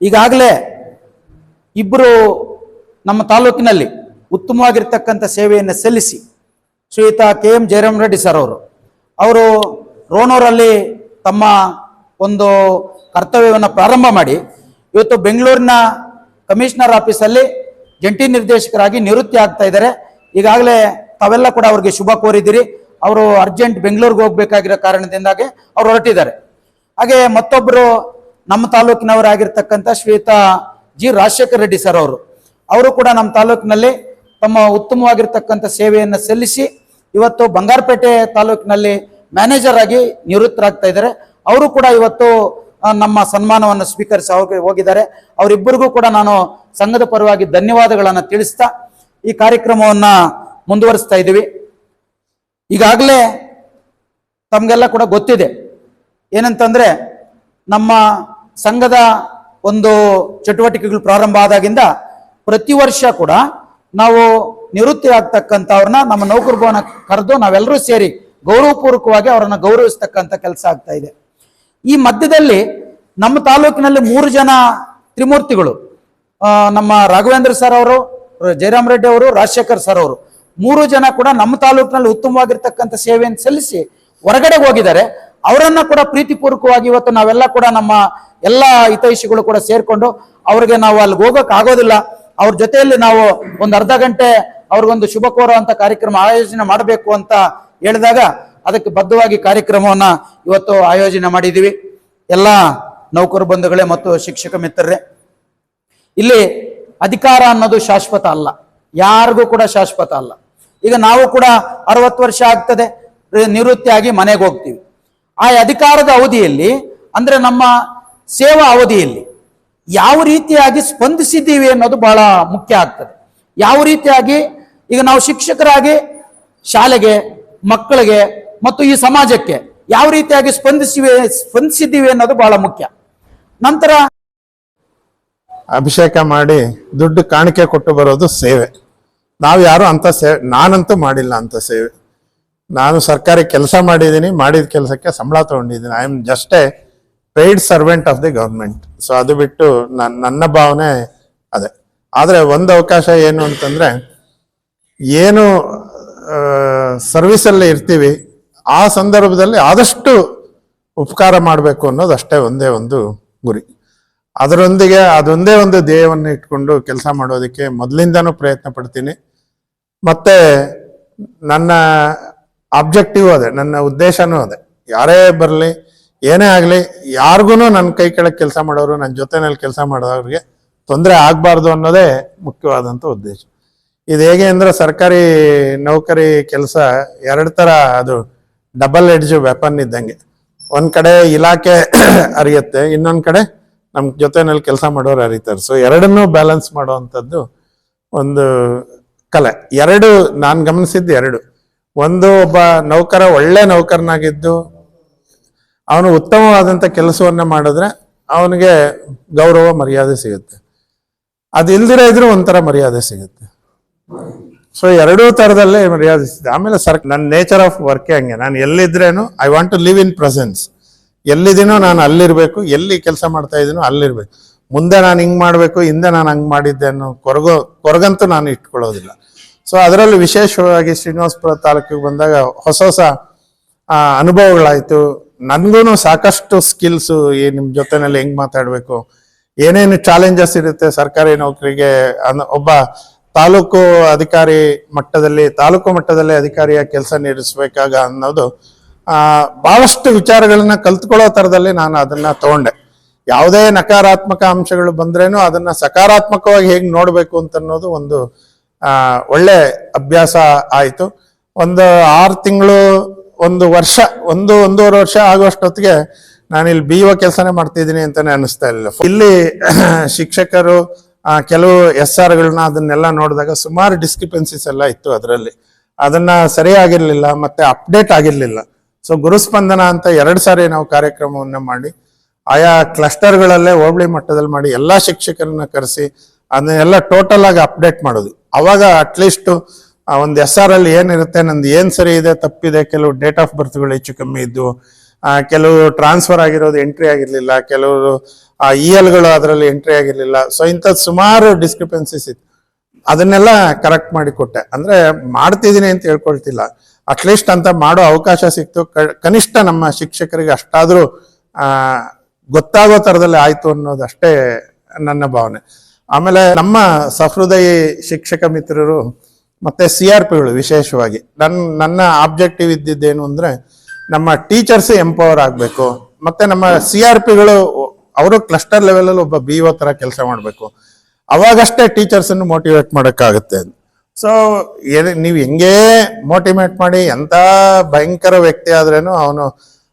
ಈಗಾಗಲೇ ಇಬ್ಬರು ನಮ್ಮ ತಾಲೂಕಿನಲ್ಲಿ ಉತ್ತಮವಾಗಿರ್ತಕ್ಕಂಥ ಸೇವೆಯನ್ನು ಸಲ್ಲಿಸಿ ಶ್ರೀಯುತ K M Jayaram Reddy sir ಅವರು. ಅವರು ರೋಣೂರಲ್ಲಿ ತಮ್ಮ ಒಂದು ಕರ್ತವ್ಯವನ್ನು ಪ್ರಾರಂಭ ಮಾಡಿ ಇವತ್ತು ಬೆಂಗಳೂರಿನ ಕಮಿಷನರ್ ಆಫೀಸಲ್ಲಿ ಜಂಟಿ ನಿರ್ದೇಶಕರಾಗಿ ನಿವೃತ್ತಿ ಆಗ್ತಾ ಇದ್ದಾರೆ. ಈಗಾಗಲೇ ತಾವೆಲ್ಲ ಕೂಡ ಅವ್ರಿಗೆ ಶುಭ ಕೋರಿದ್ದೀರಿ. ಅವರು ಅರ್ಜೆಂಟ್ ಬೆಂಗಳೂರಿಗೆ ಹೋಗ್ಬೇಕಾಗಿರೋ ಕಾರಣದಿಂದಾಗಿ ಅವ್ರು ಹೊರಟಿದ್ದಾರೆ. ಹಾಗೆ ಮತ್ತೊಬ್ಬರು ನಮ್ಮ ತಾಲೂಕಿನವರಾಗಿರ್ತಕ್ಕಂಥ ಶ್ವೇತಾ ಜಿ ರಾಜಶೇಖರ್ ರೆಡ್ಡಿ ಸರ್ ಅವರು. ಅವರು ಕೂಡ ನಮ್ಮ ತಾಲೂಕಿನಲ್ಲಿ ತಮ್ಮ ಉತ್ತಮವಾಗಿರ್ತಕ್ಕಂಥ ಸೇವೆಯನ್ನು ಸಲ್ಲಿಸಿ ಇವತ್ತು ಬಂಗಾರಪೇಟೆ ತಾಲೂಕಿನಲ್ಲಿ ಮ್ಯಾನೇಜರ್ ಆಗಿ ನಿವೃತ್ತರಾಗ್ತಾ ಇದ್ದಾರೆ. ಅವರು ಕೂಡ ಇವತ್ತು ನಮ್ಮ ಸನ್ಮಾನವನ್ನು ಸ್ವೀಕರಿಸಿ ಹೋಗಿ ಹೋಗಿದ್ದಾರೆ. ಅವರಿಬ್ಬರಿಗೂ ಕೂಡ ನಾನು ಸಂಘದ ಪರವಾಗಿ ಧನ್ಯವಾದಗಳನ್ನು ತಿಳಿಸ್ತಾ ಈ ಕಾರ್ಯಕ್ರಮವನ್ನು ಮುಂದುವರಿಸ್ತಾ ಇದ್ದೀವಿ. ಈಗಾಗಲೇ ತಮಗೆಲ್ಲ ಕೂಡ ಗೊತ್ತಿದೆ. ಏನಂತಂದರೆ ನಮ್ಮ ಸಂಘದ ಒಂದು ಚಟುವಟಿಕೆಗಳು ಪ್ರಾರಂಭ ಆದಾಗಿಂದ ಪ್ರತಿ ವರ್ಷ ಕೂಡ ನಾವು ನಿವೃತ್ತಿ ಆಗ್ತಕ್ಕಂಥವ್ರನ್ನ ನಮ್ಮ ನೌಕರ ಭವನ ಕರೆದು ನಾವೆಲ್ಲರೂ ಸೇರಿ ಗೌರವಪೂರ್ವಕವಾಗಿ ಅವರನ್ನು ಗೌರವಿಸ್ತಕ್ಕಂಥ ಕೆಲಸ ಆಗ್ತಾ ಇದೆ. ಈ ಮಧ್ಯದಲ್ಲಿ ನಮ್ಮ ತಾಲೂಕಿನಲ್ಲಿ ಮೂರು ಜನ ತ್ರಿಮೂರ್ತಿಗಳು ನಮ್ಮ ರಾಘವೇಂದ್ರ ಸರ್ ಅವರು, ಜಯರಾಮ್ ರೆಡ್ಡಿ ಅವರು, ರಾಜಶೇಖರ್ ಸರ್ ಅವರು. ಮೂರು ಜನ ಕೂಡ ನಮ್ಮ ತಾಲೂಕಿನಲ್ಲಿ ಉತ್ತಮವಾಗಿರ್ತಕ್ಕಂಥ ಸೇವೆಯನ್ನು ಸಲ್ಲಿಸಿ ಹೊರಗಡೆ ಹೋಗಿದ್ದಾರೆ. ಅವರನ್ನ ಕೂಡ ಪ್ರೀತಿಪೂರ್ವಕವಾಗಿ ಇವತ್ತು ನಾವೆಲ್ಲ ಕೂಡ ನಮ್ಮ ಎಲ್ಲ ಹಿತೈಷಿಗಳು ಕೂಡ ಸೇರ್ಕೊಂಡು ಅವ್ರಿಗೆ ನಾವು ಅಲ್ಲಿ ಹೋಗಕ್ ಆಗೋದಿಲ್ಲ. ಅವ್ರ ಜೊತೆಯಲ್ಲಿ ನಾವು ಒಂದು ಅರ್ಧ ಗಂಟೆ ಅವ್ರಿಗೊಂದು ಶುಭ ಕೋರುವಂತ ಕಾರ್ಯಕ್ರಮ ಆಯೋಜನೆ ಮಾಡಬೇಕು ಅಂತ ಹೇಳಿದಾಗ ಅದಕ್ಕೆ ಬದ್ಧವಾಗಿ ಕಾರ್ಯಕ್ರಮವನ್ನ ಇವತ್ತು ಆಯೋಜನೆ ಮಾಡಿದ್ದೀವಿ ಎಲ್ಲ ನೌಕರ ಬಂಧುಗಳೇ ಮತ್ತು ಶಿಕ್ಷಕ ಮಿತ್ರರೇ, ಇಲ್ಲಿ ಅಧಿಕಾರ ಅನ್ನೋದು ಶಾಶ್ವತ ಅಲ್ಲ. ಯಾರಿಗೂ ಕೂಡ ಶಾಶ್ವತ ಅಲ್ಲ. ಈಗ ನಾವು ಕೂಡ ಅರವತ್ತು ವರ್ಷ ಆಗ್ತದೆ, ನಿವೃತ್ತಿಯಾಗಿ ಮನೆಗೆ ಹೋಗ್ತೀವಿ. ಆ ಅಧಿಕಾರದ ಅವಧಿಯಲ್ಲಿ, ಅಂದ್ರೆ ನಮ್ಮ ಸೇವಾ ಅವಧಿಯಲ್ಲಿ ಯಾವ ರೀತಿಯಾಗಿ ಸ್ಪಂದಿಸಿದ್ದೀವಿ ಅನ್ನೋದು ಬಹಳ ಮುಖ್ಯ ಆಗ್ತದೆ. ಯಾವ ರೀತಿಯಾಗಿ ಈಗ ನಾವು ಶಿಕ್ಷಕರಾಗಿ ಶಾಲೆಗೆ, ಮಕ್ಕಳಿಗೆ ಮತ್ತು ಈ ಸಮಾಜಕ್ಕೆ ಯಾವ ರೀತಿಯಾಗಿ ಸ್ಪಂದಿಸಿವೆ, ಸ್ಪಂದಿಸಿದ್ದೀವಿ ಅನ್ನೋದು ಬಹಳ ಮುಖ್ಯ. ನಂತರ ಅಭಿಷೇಕ ಮಾಡಿ ದುಡ್ಡು ಕಾಣಿಕೆ ಕೊಟ್ಟು ಬರೋದು ಸೇವೆ. ನಾವು ಯಾರು ಅಂತ ಸೇವೆ ನಾನಂತೂ ಮಾಡಿಲ್ಲ ಅಂತ ಸೇವೆ. ನಾನು ಸರ್ಕಾರಿ ಕೆಲಸ ಮಾಡಿದ್ದೀನಿ, ಮಾಡಿದ ಕೆಲಸಕ್ಕೆ ಸಂಬಳ ತಗೊಂಡಿದ್ದೀನಿ. I am just a paid servant of the government so ಅದು ಬಿಟ್ಟು ನನ್ನ ನನ್ನ ಭಾವನೆ ಅದೇ. ಆದರೆ ಒಂದು ಅವಕಾಶ ಏನು ಅಂತಂದರೆ, ಏನು ಸರ್ವಿಸಲ್ಲಿ ಇರ್ತೀವಿ, ಆ ಸಂದರ್ಭದಲ್ಲಿ ಆದಷ್ಟು ಉಪಕಾರ ಮಾಡಬೇಕು ಅನ್ನೋದು ಅಷ್ಟೇ ಒಂದೇ ಒಂದು ಗುರಿ. ಅದರೊಂದಿಗೆ ಅದೊಂದೇ ಒಂದು ಧ್ಯೇಯವನ್ನು ಇಟ್ಕೊಂಡು ಕೆಲಸ ಮಾಡೋದಕ್ಕೆ ಮೊದಲಿಂದನೂ ಪ್ರಯತ್ನ ಪಡ್ತೀನಿ. ಮತ್ತು ನನ್ನ ಆಬ್ಜೆಕ್ಟಿವ್ ಅದೇ, ನನ್ನ ಉದ್ದೇಶನೂ ಅದೇ. ಯಾರೇ ಬರಲಿ, ಏನೇ ಆಗಲಿ ಯಾರಿಗೂ ನನ್ನ ಕೈ ಕೆಳಗೆ ಕೆಲಸ ಮಾಡೋರು ನನ್ನ ಜೊತೆನಲ್ಲಿ ಕೆಲಸ ಮಾಡೋರಿಗೆ ತೊಂದರೆ ಆಗಬಾರ್ದು ಅನ್ನೋದೇ ಮುಖ್ಯವಾದಂಥ ಉದ್ದೇಶ. ಇದು ಹೇಗೆ ಅಂದರೆ ಸರ್ಕಾರಿ ನೌಕರಿ ಕೆಲಸ ಎರಡು ಥರ ಅದು ಡಬಲ್ ಎಡ್ಜ್ ವೆಪನ್ ಇದ್ದಂಗೆ. ಒಂದು ಕಡೆ ಇಲಾಖೆ ಅರಿಯುತ್ತೆ, ಇನ್ನೊಂದು ಕಡೆ ನಮ್ಮ ಜೊತೆನಲ್ಲಿ ಕೆಲಸ ಮಾಡೋರು ಅರಿತಾರೆ. ಸೊ ಎರಡನ್ನೂ ಬ್ಯಾಲೆನ್ಸ್ ಮಾಡುವಂಥದ್ದು ಒಂದು ಕಲೆ. ಎರಡು, ನಾನು ಗಮನಿಸಿದ್ದು ಎರಡು. ಒಂದು ಒಬ್ಬ ನೌಕರ, ಒಳ್ಳೆ ನೌಕರನಾಗಿದ್ದು, ಅವನು ಉತ್ತಮವಾದಂಥ ಕೆಲಸವನ್ನ ಮಾಡಿದ್ರೆ ಅವನಿಗೆ ಗೌರವ, ಮರ್ಯಾದೆ ಸಿಗುತ್ತೆ. ಅದು ಇಲ್ದಿರ ಇದ್ರೂ ಒಂಥರ ಮರ್ಯಾದೆ ಸಿಗುತ್ತೆ. ಸೊ ಎರಡೂ ಥರದಲ್ಲೇ ಮರ್ಯಾದೆ ಸಿಗುತ್ತೆ. ಆಮೇಲೆ ಸರ್, ನನ್ನ ನೇಚರ್ ಆಫ್ ವರ್ಕೇ ಹಂಗೆ? ನಾನು ಎಲ್ಲಿದ್ರೇನು I want to live in presence ಎಲ್ಲಿದ್ದೀನೋ ನಾನು ಅಲ್ಲಿರಬೇಕು, ಎಲ್ಲಿ ಕೆಲಸ ಮಾಡ್ತಾ ಇದ್ದೀನೋ ಅಲ್ಲಿರ್ಬೇಕು. ಮುಂದೆ ನಾನು ಹಿಂಗೆ ಮಾಡಬೇಕು, ಹಿಂದೆ ನಾನು ಹಂಗ್ ಮಾಡಿದ್ದೆ ಅನ್ನೋ ಕೊರಗೋ, ಕೊರಗಂತೂ ನಾನು ಇಟ್ಕೊಳ್ಳೋದಿಲ್ಲ. ಸೊ ಅದರಲ್ಲಿ ವಿಶೇಷವಾಗಿ ಶ್ರೀನಿವಾಸಪುರ ತಾಲೂಕಿಗೆ ಬಂದಾಗ ಹೊಸ ಹೊಸ ಅನುಭವಗಳಾಯಿತು. ನನ್ಗೂ ಸಾಕಷ್ಟು ಸ್ಕಿಲ್ಸು ಈ ನಿಮ್ಮ ಜೊತೆನಲ್ಲಿ ಹೆಂಗ್ ಮಾತಾಡಬೇಕು. ಏನೇನು ಚಾಲೆಂಜಸ್ ಇರುತ್ತೆ ಸರ್ಕಾರಿ ನೌಕರಿಗೆ? ಒಬ್ಬ ತಾಲೂಕು ಅಧಿಕಾರಿ ಮಟ್ಟದಲ್ಲಿ, ತಾಲೂಕು ಮಟ್ಟದಲ್ಲಿ ಅಧಿಕಾರಿಯ ಕೆಲಸ ನಿರ್ವಹಿಸಬೇಕಾಗ ಅನ್ನೋದು ಬಹಳಷ್ಟು ವಿಚಾರಗಳನ್ನ ಕಲ್ತ್ಕೊಳ್ಳೋ ತರದಲ್ಲಿ ನಾನು ಅದನ್ನ ತಗೊಂಡೆ. ಯಾವುದೇ ನಕಾರಾತ್ಮಕ ಅಂಶಗಳು ಬಂದ್ರೇನು ಅದನ್ನ ಸಕಾರಾತ್ಮಕವಾಗಿ ಹೇಗೆ ನೋಡಬೇಕು ಅಂತ ಅನ್ನೋದು ಒಂದು ಒಳ್ಳೆ ಅಭ್ಯಾಸ ಆಯಿತು. ಒಂದು ಆರು ತಿಂಗಳು, ಒಂದು ವರ್ಷ, ಒಂದು, ಒಂದೂವರೆ ವರ್ಷ ಆಗುವಷ್ಟೊತ್ತಿಗೆ ನಾನು ಇಲ್ಲಿ ಬಿ ಒ ಕೆಲಸನೇ ಮಾಡ್ತಿದ್ದೀನಿ ಅಂತಾನೆ ಅನಿಸ್ತಾ ಇಲ್ಲ. ಇಲ್ಲಿ ಶಿಕ್ಷಕರು ಕೆಲವು ಎಸ್ ಆರ್ಗಳನ್ನ ಅದನ್ನೆಲ್ಲ ನೋಡಿದಾಗ ಸುಮಾರು ಡಿಸ್ಕ್ರಿಪೆನ್ಸಿಸ್ ಎಲ್ಲ ಇತ್ತು ಅದರಲ್ಲಿ. ಅದನ್ನ ಸರಿಯಾಗಿರ್ಲಿಲ್ಲ, ಮತ್ತೆ ಅಪ್ಡೇಟ್ ಆಗಿರಲಿಲ್ಲ. ಸೊ ಗುರುಸ್ಪಂದನ ಅಂತ ಎರಡು ಸಾರಿ ನಾವು ಕಾರ್ಯಕ್ರಮವನ್ನ ಮಾಡಿ, ಆಯಾ ಕ್ಲಸ್ಟರ್ಗಳಲ್ಲೇ ಹೋಬಳಿ ಮಟ್ಟದಲ್ಲಿ ಮಾಡಿ ಎಲ್ಲ ಶಿಕ್ಷಕರನ್ನ ಕರೆಸಿ, ಅದನ್ನೆಲ್ಲ ಟೋಟಲ್ ಆಗಿ ಅಪ್ಡೇಟ್ ಮಾಡೋದು. ಅವಾಗ ಅಟ್ಲೀಸ್ಟ್ ಒಂದು ಎಸ್ ಆರ್ ಅಲ್ಲಿ ಏನಿರುತ್ತೆ, ನಂದು ಏನು ಸರಿ ಇದೆ, ತಪ್ಪಿದೆ, ಕೆಲವು ಡೇಟ್ ಆಫ್ ಬರ್ತ್ಗಳು ಹೆಚ್ಚು ಕಮ್ಮಿ ಇದ್ದು ಕೆಲವು ಟ್ರಾನ್ಸ್ಫರ್ ಆಗಿರೋದು ಎಂಟ್ರಿ ಆಗಿರಲಿಲ್ಲ, ಕೆಲವರು, ಆ ಇ ಎಲ್ಗಳು ಅದರಲ್ಲಿ ಎಂಟ್ರಿ ಆಗಿರಲಿಲ್ಲ. ಸೊ ಇಂಥದ್ದು ಸುಮಾರು ಡಿಸ್ಕ್ರಿಪೆನ್ಸಿಸ್ ಇತ್ತು. ಅದನ್ನೆಲ್ಲ ಕರೆಕ್ಟ್ ಮಾಡಿ ಕೊಟ್ಟೆ. ಅಂದ್ರೆ ಮಾಡ್ತಿದ್ದೀನಿ ಅಂತ ಹೇಳ್ಕೊಳ್ತಿಲ್ಲ. ಅಟ್ಲೀಸ್ಟ್ ಅಂತ ಮಾಡೋ ಅವಕಾಶ ಸಿಕ್ತು. ಕನಿಷ್ಠ ನಮ್ಮ ಶಿಕ್ಷಕರಿಗೆ ಅಷ್ಟಾದರೂ ಗೊತ್ತಾಗೋ ತರದಲ್ಲಿ ಆಯ್ತು ಅನ್ನೋದು ಅಷ್ಟೇ ನನ್ನ ಭಾವನೆ. ಆಮೇಲೆ ನಮ್ಮ ಸಹೃದಯಿ ಶಿಕ್ಷಕ ಮಿತ್ರರು ಮತ್ತೆ ಸಿ ಆರ್ ಪಿಗಳು ವಿಶೇಷವಾಗಿ. ನನ್ನ ನನ್ನ ಆಬ್ಜೆಕ್ಟಿವ್ ಇದ್ದಿದ್ದೇನು ಅಂದ್ರೆ ನಮ್ಮ ಟೀಚರ್ಸ್ ಎಂಪವರ್ ಆಗಬೇಕು. ಮತ್ತೆ ನಮ್ಮ ಸಿ ಆರ್ ಪಿಗಳು ಅವರು ಕ್ಲಸ್ಟರ್ ಲೆವೆಲಲ್ಲಿ ಒಬ್ಬ ಬಿ ಒ ತರ ಕೆಲಸ ಮಾಡಬೇಕು. ಅವಾಗಷ್ಟೇ ಟೀಚರ್ಸ್ ಅನ್ನು ಮೋಟಿವೇಟ್ ಮಾಡೋಕ್ಕಾಗುತ್ತೆ. ಸೊ ನೀವು ಹೆಂಗೆ ಮೋಟಿವೇಟ್ ಮಾಡಿ ಎಂಥ ಭಯಂಕರ ವ್ಯಕ್ತಿ ಆದ್ರೇನು ಅವನು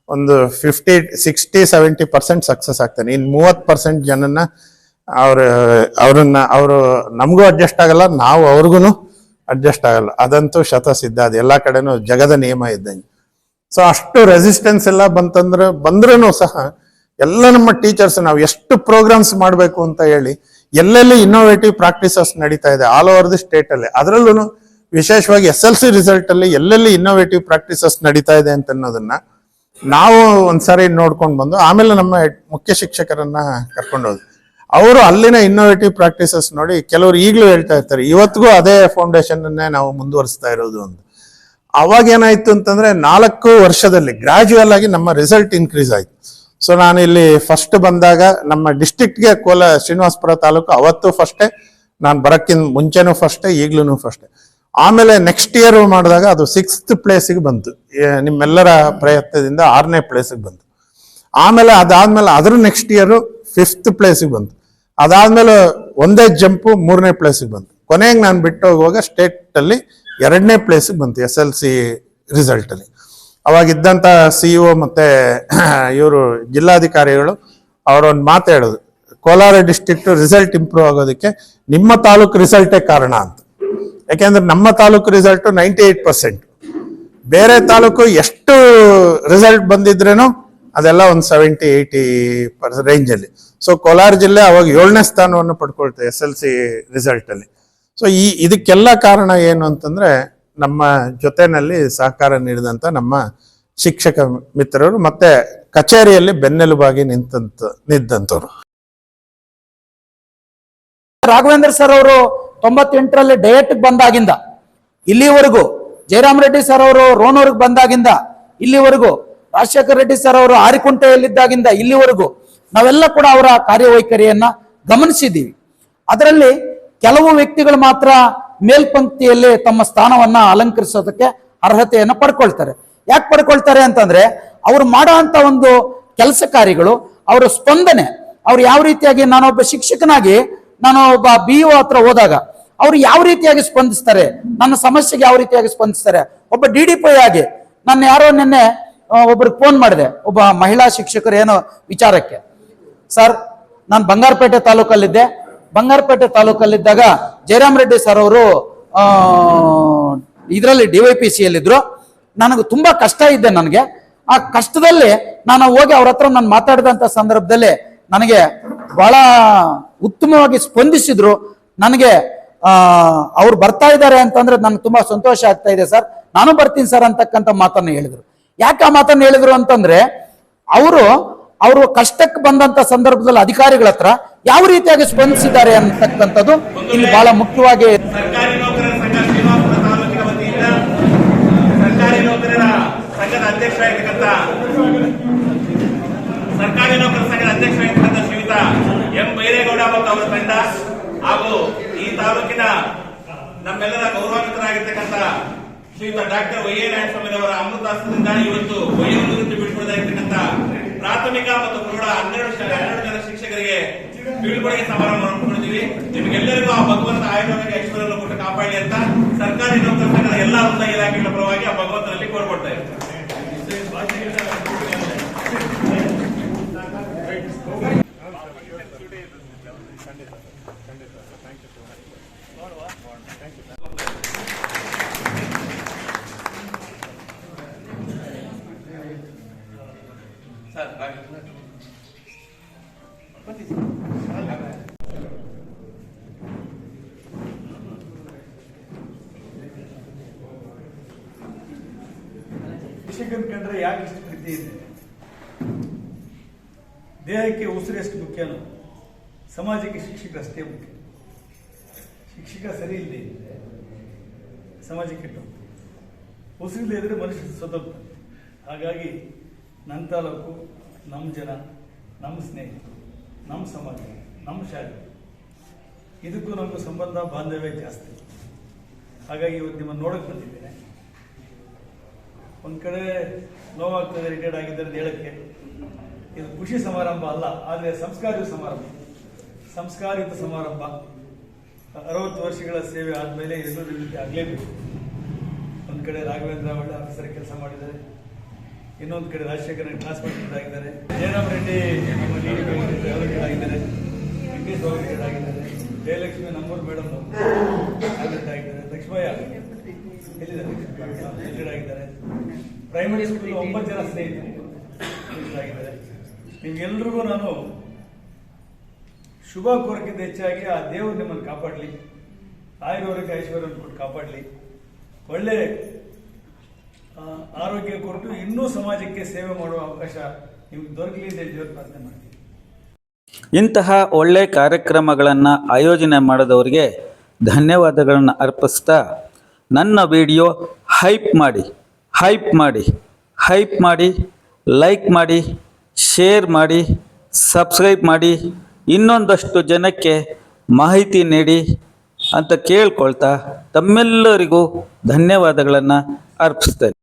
ಒಂದು fifty, sixty, seventy percent success ಆಗ್ತಾನೆ. ಇನ್ನು ಮೂವತ್ತು ಪರ್ಸೆಂಟ್ ಜನನ್ನ ಅವ್ರ, ಅವ್ರನ್ನ, ಅವರು ನಮಗೂ ಅಡ್ಜಸ್ಟ್ ಆಗಲ್ಲ, ನಾವು ಅವ್ರಿಗೂ ಅಡ್ಜಸ್ಟ್ ಆಗಲ್ಲ. ಅದಂತೂ ಶತಸಿದ್ಧ. ಅದು ಎಲ್ಲಾ ಕಡೆನೂ ಜಗದ ನಿಯಮ ಇದ್ದಂಗೆ. ಸೊ ಅಷ್ಟು ರೆಸಿಸ್ಟೆನ್ಸ್ ಎಲ್ಲ ಬಂತಂದ್ರೆ ಬಂದ್ರೂ ಸಹ ಎಲ್ಲ ನಮ್ಮ ಟೀಚರ್ಸ್ ನಾವು ಎಷ್ಟು ಪ್ರೋಗ್ರಾಮ್ಸ್ ಮಾಡಬೇಕು ಅಂತ ಹೇಳಿ, ಎಲ್ಲೆಲ್ಲಿ ಇನ್ನೋವೇಟಿವ್ ಪ್ರಾಕ್ಟೀಸಸ್ ನಡೀತಾ ಇದೆ ಆಲ್ ಓವರ್ ದಿ ಸ್ಟೇಟ್ ಅಲ್ಲಿ ಅದರಲ್ಲೂ ವಿಶೇಷವಾಗಿ ಎಸ್ ಎಲ್ ಸಿ ರಿಸಲ್ಟ್ ಅಲ್ಲಿ ಎಲ್ಲೆಲ್ಲಿ ಇನ್ನೋವೇಟಿವ್ ಪ್ರಾಕ್ಟೀಸಸ್ ನಡೀತಾ ಇದೆ ಅಂತ ಅನ್ನೋದನ್ನ ನಾವು ಒಂದ್ಸಾರಿ ನೋಡ್ಕೊಂಡು ಬಂದು, ಆಮೇಲೆ ನಮ್ಮ ಮುಖ್ಯ ಶಿಕ್ಷಕರನ್ನ ಕರ್ಕೊಂಡು ಹೋದ್ವಿ ಅವರು ಅಲ್ಲಿನ ಇನ್ನೋವೇಟಿವ್ ಪ್ರಾಕ್ಟೀಸಸ್ ನೋಡಿ ಕೆಲವರು ಈಗಲೂ ಹೇಳ್ತಾ ಇರ್ತಾರೆ, ಇವತ್ತಿಗೂ ಅದೇ ಫೌಂಡೇಶನ್ ಅನ್ನೇ ನಾವು ಮುಂದುವರಿಸ್ತಾ ಇರೋದು ಅಂತ. ಅವಾಗ ಏನಾಯ್ತು ಅಂತಂದ್ರೆ ನಾಲ್ಕು ವರ್ಷದಲ್ಲಿ ಗ್ರಾಜುವಲ್ ಆಗಿ ನಮ್ಮ ರಿಸಲ್ಟ್ ಇನ್ಕ್ರೀಸ್ ಆಯ್ತು. ಸೊ ನಾನು ಇಲ್ಲಿ ಫಸ್ಟ್ ಬಂದಾಗ ನಮ್ಮ ಡಿಸ್ಟಿಕ್ಗೆ ಕೋಲ ಶ್ರೀನಿವಾಸಪುರ ತಾಲೂಕು ಅವತ್ತು ಫಸ್ಟೇ ನಾನು ಬರಕ್ಕಿಂತ ಮುಂಚೆನೂ ಫಸ್ಟೇ ಈಗ್ಲೂ ಫಸ್ಟ್ ಆಮೇಲೆ ನೆಕ್ಸ್ಟ್ ಇಯರ್ ಮಾಡಿದಾಗ ಅದು ಸಿಕ್ಸ್ತ್ ಪ್ಲೇಸಿಗೆ ಬಂತು. ನಿಮ್ಮೆಲ್ಲರ ಪ್ರಯತ್ನದಿಂದ ಆರನೇ ಪ್ಲೇಸಿಗೆ ಬಂತು. ಆಮೇಲೆ ಅದಾದ್ಮೇಲೆ ಅದ್ರ ನೆಕ್ಸ್ಟ್ ಇಯರ್ ಫಿಫ್ತ್ ಪ್ಲೇಸಿಗೆ ಬಂತು. ಅದಾದ್ಮೇಲೆ ಒಂದೇ ಜಂಪು ಮೂರನೇ ಪ್ಲೇಸಿಗೆ ಬಂತು. ಕೊನೆಗೆ ನಾನು ಬಿಟ್ಟು ಹೋಗುವಾಗ ಸ್ಟೇಟ್ ಅಲ್ಲಿ ಎರಡನೇ ಪ್ಲೇಸಿಗೆ ಬಂತು ಎಸ್ ಎಲ್ ಸಿ ರಿಸಲ್ಟಲ್ಲಿ ಅಲ್ಲಿ. ಅವಾಗ ಇದ್ದಂತ ಒ ಮತ್ತೆ ಇವರು ಜಿಲ್ಲಾಧಿಕಾರಿಗಳು ಅವರೊಂದು ಮಾತು ಹೇಳೋದು, ಕೋಲಾರ ಡಿಸ್ಟ್ರಿಕ್ಟ್ ರಿಸಲ್ಟ್ ಇಂಪ್ರೂವ್ ಆಗೋದಕ್ಕೆ ನಿಮ್ಮ ತಾಲೂಕು ರಿಸಲ್ಟೇ ಕಾರಣ ಅಂತ. ಯಾಕೆಂದ್ರೆ ನಮ್ಮ ತಾಲೂಕು ರಿಸಲ್ಟು ನೈಂಟಿ ಏಯ್ಟ್ ಪರ್ಸೆಂಟ್ ಬೇರೆ ತಾಲೂಕು ಎಷ್ಟು ರಿಸಲ್ಟ್ ಬಂದಿದ್ರೇನೋ ಅದೆಲ್ಲ ಒಂದು ಸೆವೆಂಟಿ ಏಯ್ಟಿ ಪರ್ಸೆಂಟ್ ರೇಂಜ್ ಅಲ್ಲಿ. ಸೊ ಕೋಲಾರ ಜಿಲ್ಲೆ ಅವಾಗ ಏಳನೇ ಸ್ಥಾನವನ್ನು ಪಡ್ಕೊಳ್ತೇವೆ ಎಸ್ ಎಲ್ ಸಿ ರಿಸಲ್ಟ್ ಅಲ್ಲಿ. ಸೊ ಈ ಇದಕ್ಕೆಲ್ಲ ಕಾರಣ ಏನು ಅಂತಂದ್ರೆ ನಮ್ಮ ಜೊತೆನಲ್ಲಿ ಸಹಕಾರ ನೀಡಿದಂತ ನಮ್ಮ ಶಿಕ್ಷಕ ಮಿತ್ರರು ಮತ್ತೆ ಕಚೇರಿಯಲ್ಲಿ ಬೆನ್ನೆಲುಬಾಗಿ ನಿಂತಂತ ನಿಂತವರು ರಾಘವೇಂದ್ರ ಸರ್ ಅವರು ತೊಂಬತ್ತೆಂಟರಲ್ಲಿ ಡಯಟ್ ಬಂದಾಗಿಂದ, ಇಲ್ಲಿವರೆಗೂ ಜಯರಾಮ್ ರೆಡ್ಡಿ ಸರ್ ಅವರು ರೋನೂರ್ಗೆ ಬಂದಾಗಿಂದ, ಇಲ್ಲಿವರೆಗೂ ರಾಜಶೇಖರ ರೆಡ್ಡಿ ಸರ್ ಅವರು ಆರಿಕುಂಟೆಯಲ್ಲಿದ್ದಾಗಿಂದ, ಇಲ್ಲಿವರೆಗೂ ನಾವೆಲ್ಲ ಕೂಡ ಅವರ ಕಾರ್ಯವೈಖರಿಯನ್ನ ಗಮನಿಸಿದ್ದೀವಿ. ಅದರಲ್ಲಿ ಕೆಲವು ವ್ಯಕ್ತಿಗಳು ಮಾತ್ರ ಮೇಲ್ಪಂಕ್ತಿಯಲ್ಲಿ ತಮ್ಮ ಸ್ಥಾನವನ್ನ ಅಲಂಕರಿಸೋದಕ್ಕೆ ಅರ್ಹತೆಯನ್ನು ಪಡ್ಕೊಳ್ತಾರೆ. ಯಾಕೆ ಪಡ್ಕೊಳ್ತಾರೆ ಅಂತಂದ್ರೆ ಅವ್ರು ಮಾಡೋ ಅಂತ ಒಂದು ಕೆಲಸ ಕಾರ್ಯಗಳು ಅವರ ಸ್ಪಂದನೆ, ಅವ್ರು ಯಾವ ರೀತಿಯಾಗಿ ನಾನೊಬ್ಬ ಶಿಕ್ಷಕನಾಗಿ ನಾನು ಒಬ್ಬ ಬಿ ಒ ಹತ್ರ ಹೋದಾಗ ಅವ್ರು ಯಾವ ರೀತಿಯಾಗಿ ಸ್ಪಂದಿಸ್ತಾರೆ, ನನ್ನ ಸಮಸ್ಯೆಗೆ ಯಾವ ರೀತಿಯಾಗಿ ಸ್ಪಂದಿಸ್ತಾರೆ, ಒಬ್ಬ ಡಿ ಡಿ ಪೈ ಆಗಿ ನಾನು ಯಾರೋ ನಿನ್ನೆ ಒಬ್ರಿಗೆ ಫೋನ್ ಮಾಡಿದೆ, ಒಬ್ಬ ಮಹಿಳಾ ಶಿಕ್ಷಕರು ಏನೋ ವಿಚಾರಕ್ಕೆ. ಸರ್ ನಾನು ಬಂಗಾರಪೇಟೆ ತಾಲೂಕಲ್ಲಿದ್ದೆ. ಬಂಗಾರಪೇಟೆ ತಾಲೂಕಲ್ಲಿದ್ದಾಗ ಜಯರಾಮ್ ರೆಡ್ಡಿ ಸರ್ ಅವರು ಇದರಲ್ಲಿ ಡಿ ವೈ ಪಿ ಸಿ ನನಗೆ ತುಂಬಾ ಕಷ್ಟ ಇದ್ದೆ ನನಗೆ. ಆ ಕಷ್ಟದಲ್ಲಿ ನಾನು ಹೋಗಿ ಅವ್ರ ಹತ್ರ ನಾನು ಮಾತಾಡಿದಂತ ಸಂದರ್ಭದಲ್ಲಿ ನನಗೆ ಬಹಳ ಉತ್ತಮವಾಗಿ ಸ್ಪಂದಿಸಿದ್ರು. ನನಗೆ ಅವ್ರು ಬರ್ತಾ ಇದ್ದಾರೆ ಅಂತಂದ್ರೆ ನನಗೆ ತುಂಬಾ ಸಂತೋಷ ಆಗ್ತಾ ಇದೆ ಸರ್ ನಾನು ಬರ್ತೀನಿ ಸರ್ ಅಂತಕ್ಕಂಥ ಮಾತನ್ನು ಹೇಳಿದ್ರು. ಯಾಕೆ ಆ ಮಾತನ್ನು ಹೇಳಿದ್ರು ಅಂತಂದ್ರೆ, ಅವರು ಅವರು ಕಷ್ಟಕ್ಕೆ ಬಂದಂತ ಸಂದರ್ಭದಲ್ಲಿ ಅಧಿಕಾರಿಗಳ ಹತ್ರ ಯಾವ ರೀತಿಯಾಗಿ ಸ್ಪಂದಿಸಿದ್ದಾರೆ ಅಂತಕ್ಕಂಥದ್ದು ಇಲ್ಲಿ ಬಹಳ ಮುಖ್ಯವಾಗಿ ಸರ್ಕಾರಿ ನೌಕರರ ಸಂಘದ ಅಧ್ಯಕ್ಷರಾಗಿರ್ತಕ್ಕಂಥ ಶ್ರೀಯುತ ಎಂ ಬೈರೇಗೌಡ ಮತ್ತು ಅವರ ತಂಡ ಹಾಗೂ ಈ ತಾಲೂಕಿನ ನಮ್ಮೆಲ್ಲರ ಗೌರವಾನ್ವಿತರಾಗಿರ್ತಕ್ಕಂಥ ಶ್ರೀಯುತ ಡಾಕ್ಟರ್ ವೈ ಎ ನಾಯಕಸ್ವಾಮಿರವರ ಅಮೃತಾಸ್ತ್ರದಿಂದ ಇವತ್ತು ವಯೋನಿವೃತ್ತಿ ಬೀಳ್ಕೊಡದಾಗಿರ್ತಕ್ಕಂಥ ಪ್ರಾಥಮಿಕ ಮತ್ತು ಪ್ರೌಢ ಹನ್ನೆರಡು ಹನ್ನೆರಡು ಜನ ಶಿಕ್ಷಕರಿಗೆ ಬೀಳ್ಕೊಡುಗೆ ಸಮಾರಂಭ ಮಾಡ್ಕೊಂಡಿದ್ದೀವಿ ನಿಮಗೆಲ್ಲರಿಗೂ ಆ ಭಗವಂತ ಆಯುರ್ವೇದಿಕ ಐಶ್ವರ್ಯವನ್ನು ಕೊಟ್ಟು ಕಾಪಾಡಿ ಅಂತ ಸರ್ಕಾರಿ ನೌಕರ ಎಲ್ಲಾ ಉನ್ನತ ಇಲಾಖೆಗಳ ಪರವಾಗಿ ಆ ಭಗವಂತನಲ್ಲಿ ಕೋರ್ಕೊಡ್ತಾ ಇದ್ದಾರೆ. ಶಿಕ್ಷಕನ್ ಕಂಡ್ರೆ ಯಾಕೆ ಇಷ್ಟು ಪ್ರೀತಿ ಇದೆ? ದೇಹಕ್ಕೆ ಉಸಿರು ಎಷ್ಟು ಮುಖ್ಯನೋ ಸಮಾಜಕ್ಕೆ ಶಿಕ್ಷಕ ಅಷ್ಟೇ ಮುಖ್ಯ. ಶಿಕ್ಷಕ ಸರಿ ಇಲ್ಲದೆ ಸಮಾಜಕ್ಕೆ ಉಸಿರಿಲ್ಲದೆ ಇದ್ದರೆ ಮನುಷ್ಯ ಸ್ವತಂತ್ರ ಹಾಗಾಗಿ ನನ್ನ ತಾಲೂಕು, ನಮ್ಮ ಜನ, ನಮ್ಮ ಸ್ನೇಹಿತರು, ನಮ್ಮ ಸಮಾಜ, ನಮ್ಮ ಶಾಲೆ, ಇದಕ್ಕೂ ನಮಗೂ ಸಂಬಂಧ, ಬಾಂಧವ್ಯ ಜಾಸ್ತಿ. ಹಾಗಾಗಿ ಇವತ್ತು ನಿಮ್ಮನ್ನು ನೋಡಕ್ಕೆ ಬಂದಿದ್ದೇನೆ. ಒಂದು ಕಡೆ ನೋವಾಗ್ತದೆ ರಿಟೈರ್ಡ್ ಆಗಿದ್ದಾರೆ ಹೇಳಕ್ಕೆ. ಇದು ಖುಷಿ ಸಮಾರಂಭ ಅಲ್ಲ, ಆದರೆ ಸಂಸ್ಕಾರಿತ ಸಮಾರಂಭ. ಸಂಸ್ಕಾರಿತ ಸಮಾರಂಭ. ಅರವತ್ತು ವರ್ಷಗಳ ಸೇವೆ ಆದಮೇಲೆ ಎಲ್ಲರೂ ನಿಮಗೆ ಆಗಲೇಬೇಕು. ಒಂದು ಕಡೆ ರಾಘವೇಂದ್ರ ಒಳ್ಳೆ ಆಫೀಸರ್ ಕೆಲಸ ಮಾಡಿದ್ದಾರೆ. ಇನ್ನೊಂದು ಕಡೆ ರಾಜಶೇಖರ ಟ್ರಾನ್ಸ್ಪೋರ್ಟ್ ಆಗಿದ್ದಾರೆ ಜಯರಾಮ್ ರೆಡ್ಡಿ ಆಗಿದ್ದಾರೆ. ಜಯಲಕ್ಷ್ಮಿ ನಮ್ಮೂರು ಮೇಡಮ್ ಆಗಿದ್ದಾರೆ. ಲಕ್ಷ್ಮಯ್ಯ ಎಲ್ಲಿದ್ದಾರೆ? ಆಗಿದ್ದಾರೆ ಪ್ರೈಮರಿ ಸ್ಕೂಲ್ ಒಂಬತ್ತು ಜನ ಸ್ನೇಹಿತರು ನಿಮ್ಗೆಲ್ರಿಗೂ ನಾನು ಶುಭ ಕೋರಕ್ಕಿಂತ ಹೆಚ್ಚಾಗಿ ಆ ದೇವರು ನಿಮ್ಮನ್ನು ಕಾಪಾಡಲಿ. ಆಯುರ್ವೇದಕ್ಕೆ ಐಶ್ವರ್ಯವನ್ನು ಕೊಟ್ಟು ಕಾಪಾಡಲಿ. ಒಳ್ಳೆ ಆರೋಗ್ಯ ಕೊಟ್ಟು ಇನ್ನೂ ಸಮಾಜಕ್ಕೆ ಸೇವೆ ಮಾಡುವ ಅವಕಾಶ ನಿಮ್ಗೆ ದೊರಕಲಿ ಅಂತ ದೇವ್ರ ಪ್ರಾರ್ಥನೆ ಮಾಡ್ತೀನಿ. ಇಂತಹ ಒಳ್ಳೆ ಕಾರ್ಯಕ್ರಮಗಳನ್ನು ಆಯೋಜನೆ ಮಾಡಿದವರಿಗೆ ಧನ್ಯವಾದಗಳನ್ನು ಅರ್ಪಿಸ್ತಾ ನನ್ನ ವಿಡಿಯೋ ಹೈಪ್ ಮಾಡಿ. ಹೈಪ್ ಮಾಡಿ ಹೈಪ್ ಮಾಡಿ ಲೈಕ್ ಮಾಡಿ ಶೇರ್ ಮಾಡಿ ಸಬ್ಸ್ಕ್ರೈಬ್ ಮಾಡಿ, ಇನ್ನೊಂದಷ್ಟು ಜನಕ್ಕೆ ಮಾಹಿತಿ ನೀಡಿ ಅಂತ ಕೇಳ್ಕೊಳ್ತಾ ತಮ್ಮೆಲ್ಲರಿಗೂ ಧನ್ಯವಾದಗಳನ್ನು ಅರ್ಪಿಸ್ತೇನೆ.